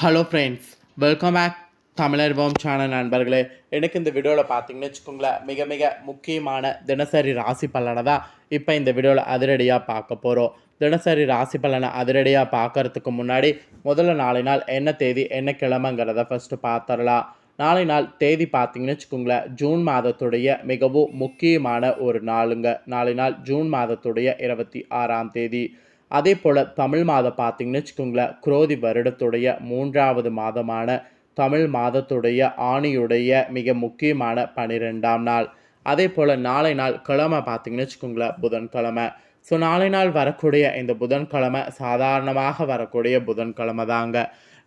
Hello friends welcome back தமிழர்வோம் channel நண்பர்களே. எனக்கு இந்த வீடியோவில் பார்த்தீங்கன்னு வச்சுக்கோங்களேன் மிக மிக முக்கியமான தினசரி ராசி பலனை தான் இப்போ இந்த வீடியோவில் அதிரடியாக பார்க்க போகிறோம் தினசரி ராசி பலனை அதிரடியாக பார்க்கறதுக்கு முன்னாடி முதல்ல நாளை நாள் என்ன தேதி என்ன கிழமைங்கிறத ஃபஸ்ட்டு பார்த்துடலாம். நாளை நாள் தேதி பார்த்தீங்கன்னு வச்சுக்கோங்களேன் ஜூன் மாதத்துடைய மிகவும் முக்கியமான ஒரு நாளுங்க. நாளை நாள் ஜூன் மாதத்துடைய இருபத்தி ஆறாம் தேதி. அதே போல் தமிழ் மாதம் பார்த்தீங்கன்னு வச்சுக்கோங்களேன் குரோதி வருடத்துடைய மூன்றாவது மாதமான தமிழ் மாதத்துடைய ஆணியுடைய மிக முக்கியமான பனிரெண்டாம் நாள். அதே போல் நாளை நாள் கிழமை பார்த்தீங்கன்னு வச்சுக்கோங்களேன் புதன்கிழமை. ஸோ நாளை நாள் வரக்கூடிய இந்த புதன்கிழமை சாதாரணமாக வரக்கூடிய புதன்கிழமை தாங்க.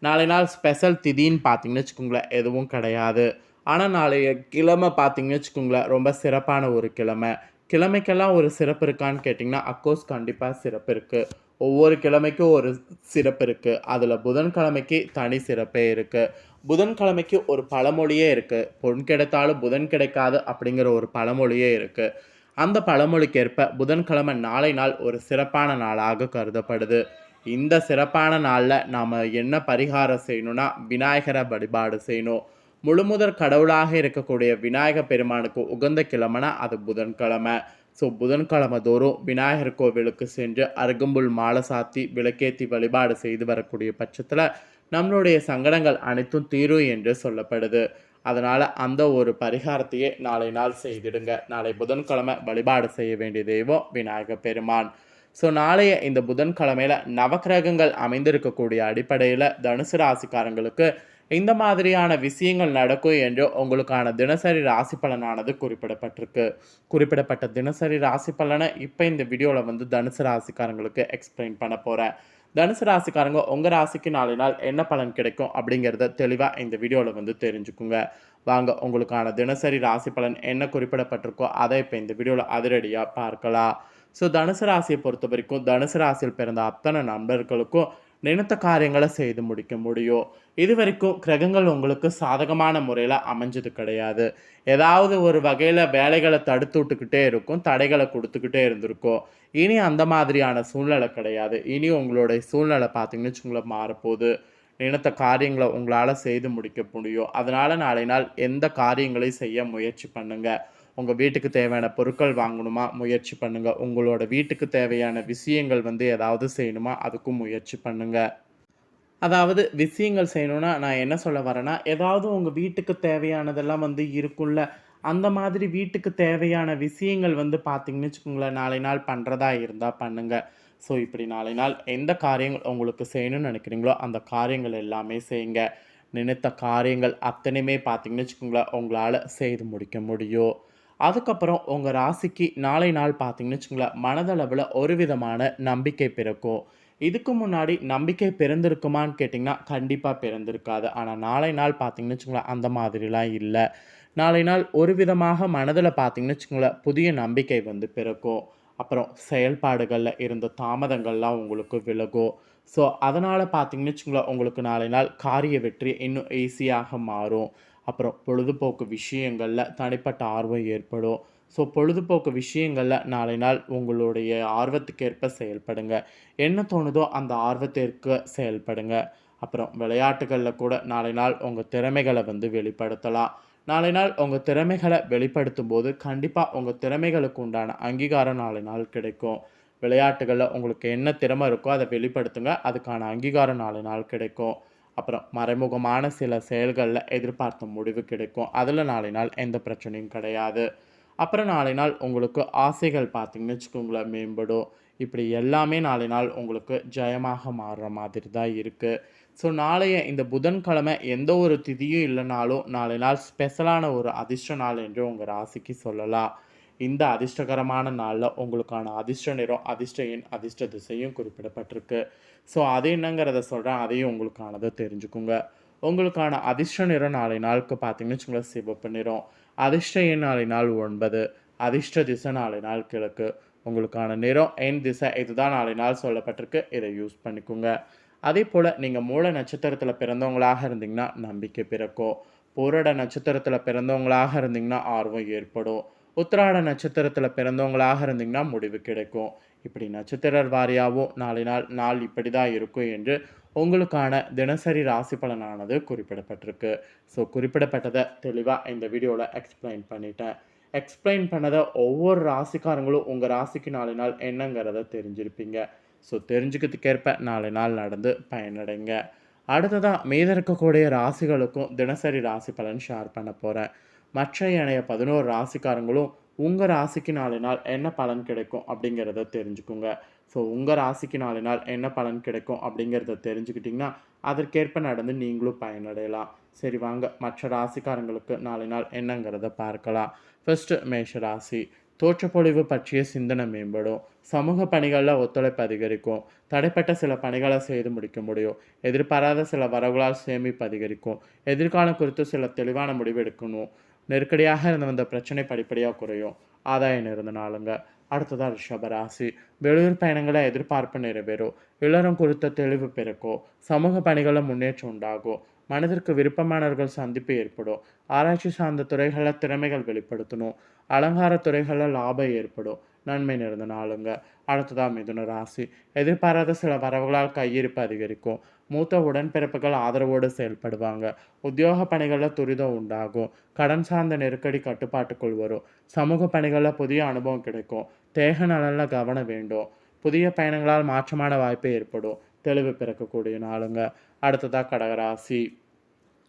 நாளை நாள் ஸ்பெஷல் திதின்னு பார்த்தீங்கன்னு வச்சுக்கோங்களேன் எதுவும் கிடையாது. ஆனால் நாளைய கிழமை பார்த்தீங்கன்னு வச்சுக்கோங்களேன் ரொம்ப சிறப்பான ஒரு கிழமை. கிழமைக்கெல்லாம் ஒரு சிறப்பு இருக்கான்னு கேட்டிங்கன்னா அக்கோர்ஸ் கண்டிப்பாக சிறப்பு இருக்குது ஒவ்வொரு கிழமைக்கும் ஒரு சிறப்பு இருக்குது அதில் புதன்கிழமைக்கு தனி சிறப்பே இருக்குது புதன்கிழமைக்கு ஒரு பழமொழியே இருக்குது பொன் கிடைத்தாலும் புதன் கிடைக்காது அப்படிங்கிற ஒரு பழமொழியே இருக்குது அந்த பழமொழிக்கேற்ப புதன்கிழமை நாளை நாள் ஒரு சிறப்பான நாளாக கருதப்படுது. இந்த சிறப்பான நாளில் நாம் என்ன பரிகாரம் செய்யணும்னா விநாயகரை வழிபாடு செய்யணும். முழுமுதற் கடவுளாக இருக்கக்கூடிய விநாயக பெருமானுக்கு உகந்த கிழமைனா அது புதன்கிழமை. ஸோ புதன்கிழமை தோறும் விநாயகர் கோவிலுக்கு சென்று அருகம்புல் மாலை சாத்தி விளக்கேற்றி வழிபாடு செய்து வரக்கூடிய பட்சத்தில் நம்மளுடைய சங்கடங்கள் அனைத்தும் தீரும் என்று சொல்லப்படுது. அதனால் அந்த ஒரு பரிகாரத்தையே நாளை நாள் செய்திடுங்க. நாளை புதன்கிழமை வழிபாடு செய்ய வேண்டிய தெய்வம் விநாயகர் பெருமான். ஸோ நாளைய இந்த புதன்கிழமையில் நவக்கிரகங்கள் அமைந்திருக்கக்கூடிய அடிப்படையில் தனுசு ராசிக்காரங்களுக்கு இந்த மாதிரியான விஷயங்கள் நடக்கும் என்று உங்களுக்கான தினசரி ராசி பலனானது குறிப்பிடப்பட்டிருக்கு. குறிப்பிடப்பட்ட தினசரி ராசி பலனை இப்போ இந்த வீடியோவில் வந்து தனுசு ராசிக்காரங்களுக்கு எக்ஸ்பிளைன் பண்ண போகிறேன் தனுசு ராசிக்காரங்க உங்கள் ராசிக்கு நாளை நாள் என்ன பலன் கிடைக்கும் அப்படிங்கிறத தெளிவாக இந்த வீடியோவில் வந்து தெரிஞ்சுக்குங்க. வாங்க உங்களுக்கான தினசரி ராசி பலன் என்ன குறிப்பிடப்பட்டிருக்கோ அதை இப்போ இந்த வீடியோவில் அதிரடியாக பார்க்கலாம். ஸோ தனுசு ராசியை பொறுத்த வரைக்கும் தனுசு ராசியில் பிறந்த அத்தனை நண்பர்களுக்கும் நினைத்த காரியங்களை செய்து முடிக்க முடியும். இது வரைக்கும் கிரகங்கள் உங்களுக்கு சாதகமான முறையில் அமைஞ்சது கிடையாது. ஏதாவது ஒரு வகையில் வேலைகளை தடுத்து விட்டுக்கிட்டே இருக்கும் தடைகளை கொடுத்துக்கிட்டே இருந்திருக்கும். இனி அந்த மாதிரியான சூழ்நிலை கிடையாது. இனி உங்களுடைய சூழ்நிலை பார்த்தீங்கன்னு வச்சுங்களேன் மாறப்போகுது. நினைத்த காரியங்களை உங்களால் செய்து முடிக்க முடியும். அதனால் நாளை நாள் எந்த காரியங்களையும் செய்ய முயற்சி பண்ணுங்கள் உங்கள் வீட்டுக்கு தேவையான பொருட்கள் வாங்கணுமா? முயற்சி பண்ணுங்கள் உங்களோட வீட்டுக்கு தேவையான விஷயங்கள் வந்து ஏதாவது செய்யணுமா? அதுக்கும் முயற்சி பண்ணுங்கள் அதாவது விஷயங்கள் செய்யணும்னா நான் என்ன சொல்ல வரேன்னா ஏதாவது உங்கள் வீட்டுக்கு தேவையானதெல்லாம் வந்து இருக்கும்ல அந்த மாதிரி வீட்டுக்கு தேவையான விஷயங்கள் வந்து பார்த்தீங்கன்னு வச்சுக்கோங்களேன் நாளை நாள் பண்ணுறதா இருந்தால் பண்ணுங்கள் ஸோ இப்படி நாளை நாள் எந்த காரியங்கள் உங்களுக்கு செய்யணும்னு நினைக்கிறீங்களோ அந்த காரியங்கள் எல்லாமே செய்யுங்க. நினைத்த காரியங்கள் அத்தனையுமே பார்த்தீங்கன்னு வச்சுக்கோங்களேன் உங்களால் செய்து முடிக்க முடியும். அதுக்கப்புறம் உங்கள் ராசிக்கு நாளை நாள் பார்த்தீங்கன்னு வச்சுங்களேன் மனதளவில் ஒரு விதமான நம்பிக்கை பிறக்கும். இதுக்கு முன்னாடி நம்பிக்கை பிறந்திருக்குமான்னு கேட்டிங்கன்னா கண்டிப்பாக பிறந்திருக்காது. ஆனால் நாளை நாள் பார்த்தீங்கன்னு வச்சுங்களேன் அந்த மாதிரிலாம் இல்லை. நாளை நாள் ஒரு விதமாக மனதில் பார்த்தீங்கன்னு வச்சுங்களேன் புதிய நம்பிக்கை வந்து பிறக்கும். அப்புறம் செயல்பாடுகளில் இருந்த தாமதங்கள்லாம் உங்களுக்கு விலகும். ஸோ அதனால் பார்த்தீங்கன்னு வச்சுங்களேன் உங்களுக்கு நாளை நாள் காரிய வெற்றி இன்னும் ஈஸியாக மாறும். அப்புறம் பொழுதுபோக்கு விஷயங்களில் தனிப்பட்ட ஆர்வம் ஏற்படும். ஸோ பொழுதுபோக்கு விஷயங்களில் நாளை நாள் உங்களுடைய ஆர்வத்துக்கேற்ப செயல்படுங்க. என்ன தோணுதோ அந்த ஆர்வத்திற்கு செயல்படுங்க. அப்புறம் விளையாட்டுகளில் கூட நாளை நாள் உங்கள் திறமைகளை வந்து வெளிப்படுத்தலாம். நாளை நாள் உங்கள் திறமைகளை வெளிப்படுத்தும் போது கண்டிப்பாக உங்கள் திறமைகளுக்கு உண்டான அங்கீகாரம் நாளை நாள் கிடைக்கும். விளையாட்டுகளில் உங்களுக்கு என்ன திறமை இருக்கோ அதை வெளிப்படுத்துங்க. அதுக்கான அங்கீகாரம் நாளை நாள் கிடைக்கும். அப்புறம் மறைமுகமான சில செயல்களில் எதிர்பார்த்த முடிவு கிடைக்கும். அதில் நாளை நாள் எந்த பிரச்சனையும் கிடையாது. அப்புறம் நாளை நாள் உங்களுக்கு ஆசைகள் பார்த்தீங்கன்னு வச்சுக்கோங்களேன் மேம்படும். இப்படி எல்லாமே நாளை நாள் உங்களுக்கு ஜெயமாக மாறுற மாதிரி தான் இருக்குது ஸோ நாளைய இந்த புதன்கிழமை எந்த ஒரு திதியும் இல்லைனாலும் நாளை நாள் ஸ்பெஷலான ஒரு அதிர்ஷ்ட நாள் என்று உங்கள் ராசிக்கு சொல்லலாம். இந்த அதிர்ஷ்டகரமான நாளில் உங்களுக்கான அதிர்ஷ்ட நிறம் அதிர்ஷ்ட எண் அதிர்ஷ்ட திசையும் குறிப்பிடப்பட்டிருக்கு. ஸோ அது என்னங்கிறத சொல்கிறேன் அதையும் உங்களுக்கானதை தெரிஞ்சுக்குங்க. உங்களுக்கான அதிர்ஷ்ட நிறம் நாளை நாளுக்கு பார்த்தீங்கன்னு வச்சுங்களேன் சிவப்பு நிறம். அதிர்ஷ்ட எண் நாளை நாள் ஒன்பது அதிர்ஷ்ட திசை நாளை நாள் கிழக்கு. உங்களுக்கான நிறம் எண் திசை இதுதான் நாளை நாள் சொல்லப்பட்டிருக்கு இதை யூஸ் பண்ணிக்கோங்க. அதே போல் நீங்கள் மூல நட்சத்திரத்தில் பிறந்தவங்களாக இருந்தீங்கன்னா நம்பிக்கை பிறக்கும். பூரட நட்சத்திரத்தில் பிறந்தவங்களாக இருந்தீங்கன்னா ஆர்வம் ஏற்படும். உத்திராட நட்சத்திரத்தில் பிறந்தவங்களாக இருந்தீங்கன்னா முடிவு கிடைக்கும். இப்படி நட்சத்திரர் வாரியாகவும் நாளை நாள் நாள் இப்படி தான் இருக்கும் என்று உங்களுக்கான தினசரி ராசி பலனானது குறிப்பிடப்பட்டிருக்கு. ஸோ குறிப்பிடப்பட்டதை தெளிவாக இந்த வீடியோவில் எக்ஸ்பிளைன் பண்ணிட்டேன். எக்ஸ்பிளைன் பண்ணதை ஒவ்வொரு ராசிக்காரங்களும் உங்கள் ராசிக்கு நாலு நாள் என்னங்கிறத தெரிஞ்சிருப்பீங்க. ஸோ தெரிஞ்சுக்கிறதுக்கேற்ப நாலு நாள் நடந்து பயனடைங்க. அடுத்ததாக மீத இருக்கக்கூடிய ராசிகளுக்கும் தினசரி ராசி பலன் ஷேர் பண்ண போகிறேன் மற்ற இணைய பதினோரு ராசிக்காரங்களும் உங்கள் ராசிக்கு நாளினால் நாள் என்ன பலன் கிடைக்கும் அப்படிங்கிறத தெரிஞ்சுக்குங்க. ஸோ உங்கள் ராசிக்கு நாளினால் நாள் என்ன பலன் கிடைக்கும் அப்படிங்கிறத தெரிஞ்சுக்கிட்டிங்கன்னா அதற்கேற்ப நடந்து நீங்களும் பயனடையலாம். சரி வாங்க. மற்ற ராசிக்காரங்களுக்கு நாளினால் நாள் என்னங்கிறத பார்க்கலாம். ஃபஸ்ட்டு மேஷ ராசி. தோற்றப்பொழிவு பற்றிய சிந்தனை மேம்படும். சமூக பணிகளில் ஒத்துழைப்பு அதிகரிக்கும். தடைப்பட்ட சில பணிகளை செய்து முடிக்க முடியும். எதிர்பாராத சில வரவுகளால் சேமிப்பு அதிகரிக்கும். எதிர்காலம் குறித்து சில தெளிவான முடிவு எடுக்கணும். நெருக்கடியாக இருந்த வந்த பிரச்சனை படிப்படியாக குறையும். ஆதாயம் இருந்த நாளுங்க. அடுத்ததாக ரிஷபராசி வெளியூர் பயணங்களை எதிர்பார்ப்பு நிறைவேறும். இல்லறம் குறித்த தெளிவு பிறக்கும். சமூக பணிகளில் முன்னேற்றம் உண்டாகும். மனதிற்கு விருப்பமானவர்கள் சந்திப்பு ஏற்படும். ஆராய்ச்சி சார்ந்த துறைகளில் திறமைகள் வெளிப்படுத்தணும். அலங்கார துறைகளில் லாபம் ஏற்படும். நன்மை நிறைந்த நாளுங்க. அடுத்ததாக மிதுன ராசி. எதிர்பாராத சில வரவுகளால் கையிருப்பு அதிகரிக்கும். மூத்த உடன்பிறப்புகள் ஆதரவோடு செயல்படுவாங்க. உத்தியோக பணிகளில் துரிதம் உண்டாகும். கடன் சார்ந்த நெருக்கடி கட்டுப்பாட்டுக்குள் வரும். சமூக பணிகளில் புதிய அனுபவம் கிடைக்கும். தேக நலனில் கவனம் வேண்டும். புதிய பயணங்களால் மாற்றமான வாய்ப்பு ஏற்படும். தெளிவு பிறக்கக்கூடிய நாளுங்க. அடுத்ததாக கடகராசி.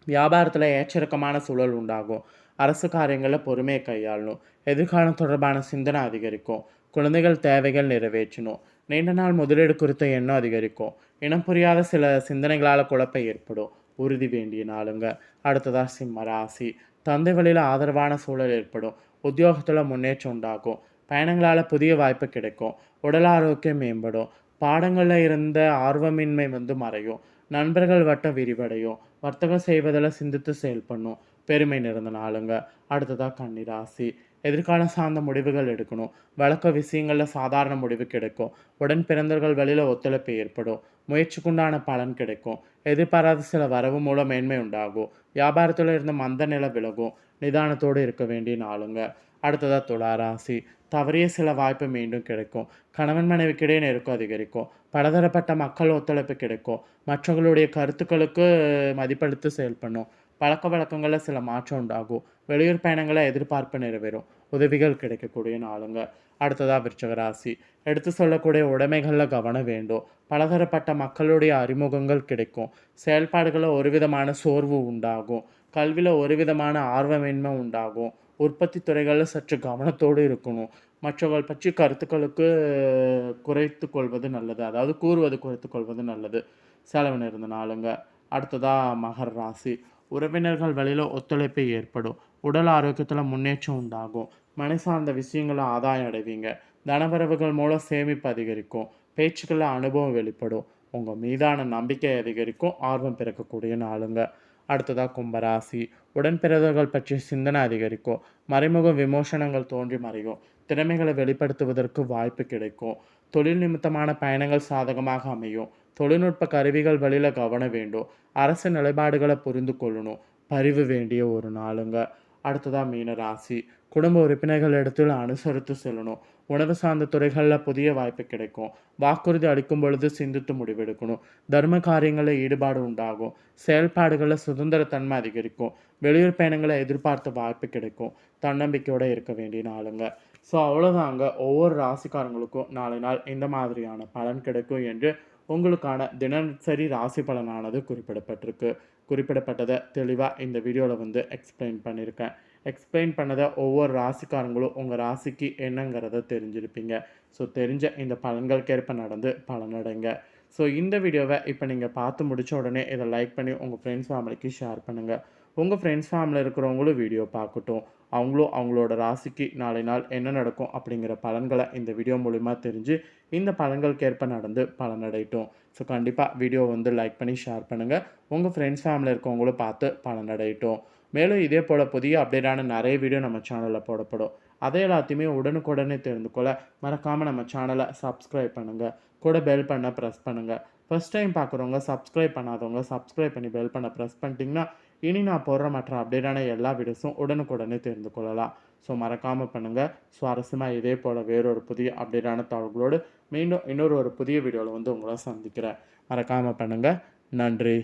வியாபாரத்தில் ஏற்றிறக்கமான சூழல் உண்டாகும். அரசு காரியங்களில் பொறுமையை கையாளணும். எதிர்காலம் தொடர்பான சிந்தனை அதிகரிக்கும். குழந்தைகள் தேவைகள் நிறைவேற்றணும். நீண்ட நாள் முதலீடு குறித்த எண்ணம் அதிகரிக்கும். இனம் புரியாத சில சிந்தனைகளால் குழப்பம் ஏற்படும். உறுதி வேண்டிய நாளுங்க. அடுத்ததாக சிம்ம ராசி. தந்தை வழியில் ஆதரவான சூழல் ஏற்படும். உத்தியோகத்தில் முன்னேற்றம் உண்டாகும். பயணங்களால் புதிய வாய்ப்பு கிடைக்கும். உடல் ஆரோக்கியம் மேம்படும். பாடங்களில் இருந்த ஆர்வமின்மை வந்து மறையும். நண்பர்கள் வட்டம் விரிவடையும். வர்த்தகம் செய்வதில் சிந்தித்து செயல்படணும் பெருமை நிறைந்த நாளுங்க. அடுத்ததாக கன்னிராசி எதிர்காலம் சார்ந்த முடிவுகள் எடுக்கணும். வழக்க விஷயங்களில் சாதாரண முடிவு கிடைக்கும். உடன் பிறந்தவர்கள் வழியில் ஒத்துழைப்பு ஏற்படும். முயற்சிக்குண்டான பலன் கிடைக்கும். எதிர்பாராத சில வரவு மூலம் மேன்மை உண்டாகும். வியாபாரத்தில் இருந்த மந்த நிலை விலகும். நிதானத்தோடு இருக்க வேண்டிய நாளுங்க. அடுத்ததாக துளாராசி தவறிய சில வாய்ப்பு மீண்டும் கிடைக்கும். கணவன் மனைவிக்கிடையே நெருக்கம் அதிகரிக்கும். பலதரப்பட்ட மக்கள் ஒத்துழைப்பு கிடைக்கும். மற்றவர்களுடைய கருத்துக்களுக்கு மதிப்பளித்து செயல்படணும். பழக்க வழக்கங்களில் சில மாற்றம் உண்டாகும். வெளியூர் பயணங்களை எதிர்பார்ப்பு நிறைவேறும். உதவிகள் கிடைக்கக்கூடிய நாளுங்க. அடுத்ததாக விருச்சக ராசி. எடுத்து சொல்லக்கூடிய உடைமைகளில் கவனம் வேண்டும். பலதரப்பட்ட மக்களுடைய அறிமுகங்கள் கிடைக்கும். செயல்பாடுகளில் ஒரு விதமான சோர்வு உண்டாகும். கல்வியில் ஒரு விதமான ஆர்வமின்மை உண்டாகும். உற்பத்தி துறைகளில் சற்று கவனத்தோடு இருக்கணும். மற்றவர்கள் பற்றி கருத்துக்களுக்கு குறைத்து கொள்வது நல்லது. அதாவது கூறுவது குறைத்து கொள்வது நல்லது. செலவு இருந்த நாளுங்க. அடுத்ததாக மகர ராசி. உறவினர்கள் வழியில் ஒத்துழைப்பு ஏற்படும். உடல் ஆரோக்கியத்தில் முன்னேற்றம் உண்டாகும். மனை சார்ந்த விஷயங்களை ஆதாயம் அடைவீங்க. தனவரவுகள் மூலம் சேமிப்பு அதிகரிக்கும். பேச்சுக்களில் அனுபவம் வெளிப்படும். உங்கள் மீதான நம்பிக்கை அதிகரிக்கும். ஆர்வம் பிறக்கக்கூடிய நாளுங்க. அடுத்ததாக கும்பராசி உடன்பிறந்தவர்கள் பற்றிய சிந்தனை அதிகரிக்கும். மறைமுக விமோசனங்கள் தோன்றி மறையும். திறமைகளை வெளிப்படுத்துவதற்கு வாய்ப்பு கிடைக்கும். தொழில் நிமித்தமான பயணங்கள் சாதகமாக அமையும். தொழில்நுட்ப கருவிகள் வழியில் கவன வேண்டும். அரசு நிலைப்பாடுகளை புரிந்து கொள்ளணும். பரிவு வேண்டிய ஒரு நாளுங்க. அடுத்ததாக மீன ராசி. குடும்ப உறுப்பினர்கள் இடத்தில் அனுசரித்து செல்லணும். உணவு சார்ந்த துறைகளில் புதிய வாய்ப்பு கிடைக்கும். வாக்குறுதி அளிக்கும் பொழுது சிந்தித்து முடிவெடுக்கணும். தர்ம காரியங்களில் ஈடுபாடு உண்டாகும். செயல்பாடுகளில் சுதந்திரத்தன்மை அதிகரிக்கும். வெளியூர் பயணங்களை எதிர்பார்த்த வாய்ப்பு கிடைக்கும். தன்னம்பிக்கையோடு இருக்க வேண்டிய நாளுங்க. ஸோ அவ்வளோதாங்க ஒவ்வொரு ராசிக்காரங்களுக்கும் நாளை நாள் இந்த மாதிரியான பலன் கிடைக்கும் என்று உங்களுக்கான தினசரி ராசி பலனானது குறிப்பிடப்பட்டிருக்கு. குறிப்பிடப்பட்டதை தெளிவாக இந்த வீடியோவில் வந்து எக்ஸ்பிளைன் பண்ணியிருக்கேன். எக்ஸ்பிளைன் பண்ணதை ஒவ்வொரு ராசிக்காரங்களும் உங்கள் ராசிக்கு என்னங்கிறத தெரிஞ்சிருப்பீங்க. ஸோ தெரிஞ்ச இந்த பலன்களுக்கேற்ப நடந்து பலனடைங்க ஸோ இந்த வீடியோவை இப்போ நீங்கள் பார்த்து முடித்த உடனே இதை லைக் பண்ணி உங்கள் ஃப்ரெண்ட்ஸ் ஃபேமிலிக்கு ஷேர் பண்ணுங்கள் உங்கள் ஃப்ரெண்ட்ஸ் ஃபேமிலியில் இருக்கிறவங்களும் வீடியோ பார்க்கட்டும். அவங்களும் அவங்களோட ராசிக்கு நாளை நாள் என்ன நடக்கும் அப்படிங்கிற பலன்களை இந்த வீடியோ மூலிமா தெரிஞ்சு இந்த பலன்களுக்கேற்ப நடந்து பலனடையட்டும் ஸோ கண்டிப்பாக வீடியோ வந்து லைக் பண்ணி ஷேர் பண்ணுங்கள் உங்கள் ஃப்ரெண்ட்ஸ் ஃபேமிலியில் இருக்கவங்களும் பார்த்து பலனடையட்டும் மேலும் இதே போல் புதிய அப்டேட்டான நிறைய வீடியோ நம்ம சேனலில் போடப்படும். அதை எல்லாத்தையுமே உடனுக்குடனே தெரிந்து கொள்ள மறக்காமல் நம்ம சேனலை சப்ஸ்கிரைப் பண்ணுங்கள் கூட பெல் பண்ண ப்ரெஸ் பண்ணுங்கள் ஃபஸ்ட் டைம் பார்க்குறவங்க சப்ஸ்கிரைப் பண்ணாதவங்க சப்ஸ்கிரைப் பண்ணி பெல் பண்ண ப்ரெஸ் பண்ணிட்டீங்கன்னா இனி நான் போடுற மற்ற அப்டேட்டான எல்லா வீடியோஸும் உடனுக்குடனே தெரிந்து கொள்ளலாம். ஸோ மறக்காமல் பண்ணுங்கள் சுவாரஸ்யமாக இதே போல் வேறொரு புதிய அப்டேட்டான தகவல்களோடு மீண்டும் இன்னொரு ஒரு புதிய வீடியோவில் வந்து உங்களை சந்திக்கிறேன். மறக்காமல் பண்ணுங்கள் நன்றி.